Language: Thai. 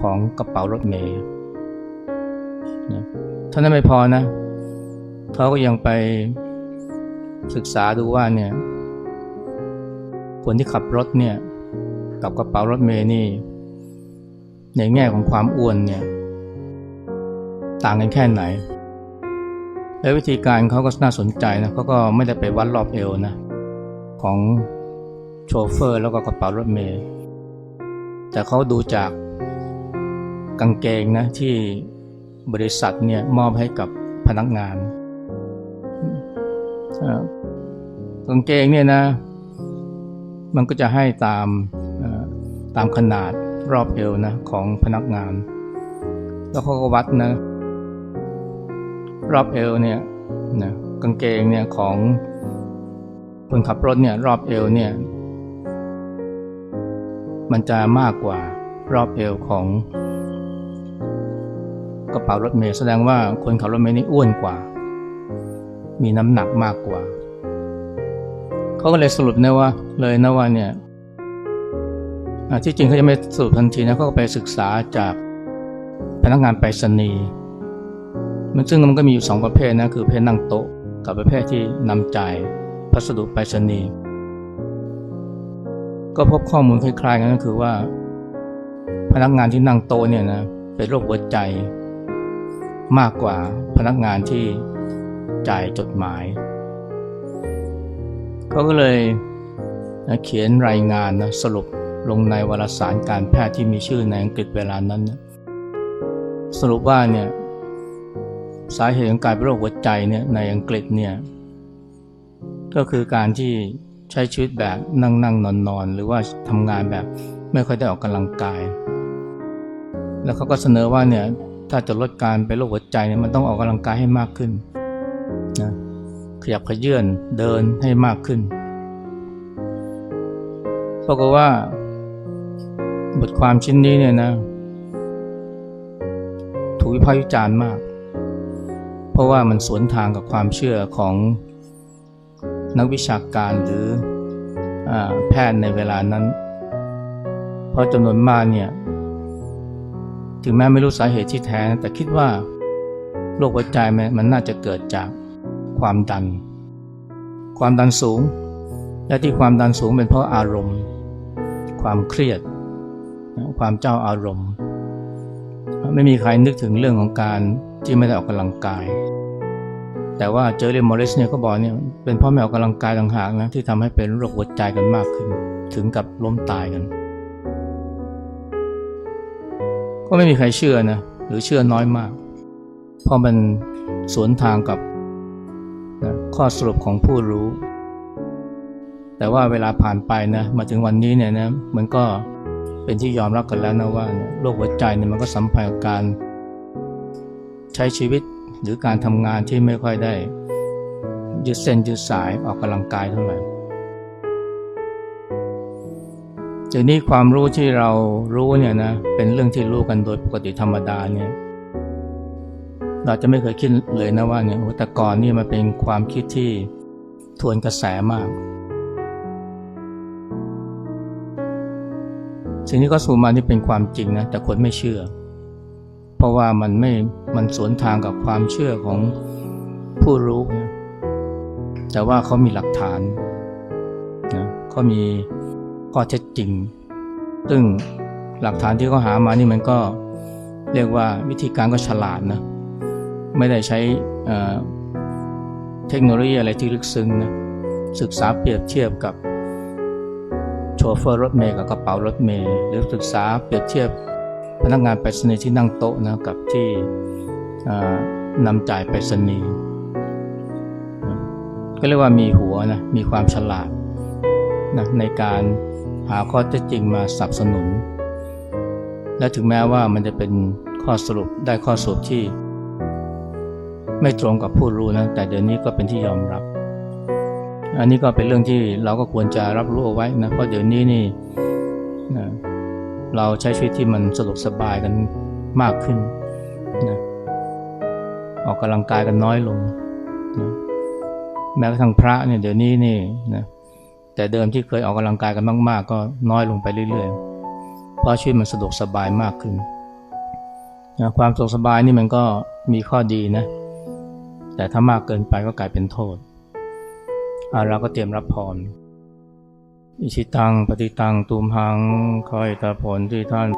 ของกระเป๋ารถเมล์นะเท่านั้นไม่พอนะ เขาก็ยังไปศึกษาดูว่าเนี่ย คนที่ขับรถเนี่ย กับกระเป๋ารถเมล์นี่ ในแง่ของความอ้วนเนี่ย ต่างกันแค่ไหน และวิธีการเขาก็น่าสนใจนะเขาก็ไม่ได้ไปวัดรอบเอวนะ ของโชเฟอร์แล้วก็กระเป๋ารถเมล์แต่เขาดูจาก กางเกงนะที่บริษัทเนี่ยมอบให้กับพนักงานกางเกงเนี่ยนะ มันก็จะให้ตามตามขนาดรอบเอวนะของพนักงาน แล้วเขาก็วัดนะ รอบเอวเนี่ยนะกางเกงเนี่ยของคนขับรถเนี่ยรอบเอวเนี่ย มันจะมากกว่ารอบเอวของ กระเป๋ารถเมล์แสดงว่าคนขับรถเมล์นี่อ้วนกว่า มีน้ำหนักมากกว่า เขาก็เลยสรุปนะว่าเลยนะว่าเนี่ยที่จริงเขาจะไม่สรุปทันทีนะเขาก็ไปศึกษาจากพนักงานไปรษณีย์มันซึ่งมันก็มีอยู่สองประเภทนะคือประเภทนั่งโต๊ะกับประเภทที่นำจ่ายพัสดุไปรษณีย์ก็พบข้อมูลคล้ายๆกันก็คือว่า พนักงานที่นั่งโต๊ะเนี่ยนะเป็นโรคหัวใจ มากกว่าพนักงานที่จ่ายจดหมาย เขาก็เลยนะเขียนรายงานนะสรุปลงในวารสารการแพทย์ที่มีชื่อในอังกฤษเวลานั้นนะสรุปว่าเนี่ยสาเหตุของการเป็นโรคหัวใจเนี่ยในอังกฤษเนี่ยก็คือการที่ใช้ชีวิตแบบนั่งนั่งนอนนอนหรือว่าทำงานแบบไม่ค่อยได้ออกกำลังกาย แล้วเขาก็เสนอว่าเนี่ย ถ้าจะลดการเป็นโรคหัวใจเนี่ยมันต้องออกกำลังกายให้มากขึ้นนะขยับขยื่นเดินให้มากขึ้นปรากฏว่า บทความชิ้นนี้เนี่ยนะ ถูกวิพากษ์วิจารณ์มาก เพราะว่ามันสวนทางกับความเชื่อของนักวิชาการหรืออแพทย์ในเวลานั้น เพราะจำนวนมากเนี่ย ถึงแม้ไม่รู้สาเหตุที่แท้แต่คิดว่าโรคหัวใจมันมันน่าจะเกิดจากความดัน ความดันสูง และที่ความดันสูงเป็นเพราะอารมณ์ ความเครียด ความเจ้าอารมณ์ ไม่มีใครนึกถึงเรื่องของการที่ไม่ได้ออกกำลังกาย แต่ว่าเจอร์เรมอริสเนี่ยก็บอกเนี่ยเป็นเพราะไม่ออกกำลังกายต่างหากนะที่ทำให้เป็นโรคหัวใจกันมากขึ้น ถึงกับล้มตายกัน ก็ไม่มีใครเชื่อนะหรือเชื่อน้อยมาก เพราะมันสวนทางกับนะข้อสรุปของผู้รู้ แต่ว่าเวลาผ่านไปนะมาถึงวันนี้เนี่ยนะมันก็เป็นที่ยอมรับกันแล้วนะว่าโรคหัวใจเนี่ยมันก็สัมพันธ์กับการ ใช้ชีวิตหรือการทำงานที่ไม่ค่อยได้ยืดเส้นยืดสายออกกำลังกายเท่าไหร่ เดี๋ยวนี้ความรู้ที่เรารู้เนี่ยนะเป็นเรื่องที่รู้กันโดยปกติธรรมดาเนี่ยเราจะไม่เคยคิดเลยนะว่าเนี่ยโอ้แต่ก่อนนี่มันเป็นความคิดที่ทวนกระแสมาก สิ่งที่เขาสูมานี่เป็นความจริงนะแต่คนไม่เชื่อ เพราะว่ามันไม่มันสวนทางกับความเชื่อของผู้รู้นะแต่ว่าเขามีหลักฐานนะเขามี ข้อเท็จจริง ซึ่งหลักฐานที่เขาหามานี่มันก็เรียกว่าวิธีการก็ฉลาดนะ ไม่ได้ใช้เทคโนโลยีอะไรที่ลึกซึ้งนะ ศึกษาเปรียบเทียบกับโชเฟอร์รถเมล์กับกระเป๋ารถเมล์หรือศึกษาเปรียบเทียบพนักงานไปรษณีย์ที่นั่งโต๊ะนะกับที่นำจ่ายไปรษณีย์ก็เรียกว่ามีหัวนะ มีความฉลาดนะในการ หาข้อเท็จจริงมาสนับสนุน และถึงแม้ว่ามันจะเป็นข้อสรุปได้ข้อสรุปที่ ไม่ตรงกับผู้รู้นะแต่เดี๋ยวนี้ก็เป็นที่ยอมรับ อันนี้ก็เป็นเรื่องที่เราก็ควรจะรับรู้เอาไว้นะเพราะเดี๋ยวนี้นี่นะเราใช้ชีวิตที่มันสะดวกสบายกันมากขึ้นนะออกกำลังกายกันน้อยลงนะแม้กระทั่งพระเนี่ยเดี๋ยวนี้นี่นะ แต่เดิมที่เคยออกกำลังกายกันมาก ๆ ก็น้อยลงไปเรื่อยๆ เพราะชีวิตมันสะดวกสบายมากขึ้นนะความสุขสบายนี่มันก็มีข้อดีนะ แต่ถ้ามากเกินไปก็กลายเป็นโทษเราก็เตรียมรับพรอิชิตังปฏิตังตุมหังคอยตาผลที่ท่าน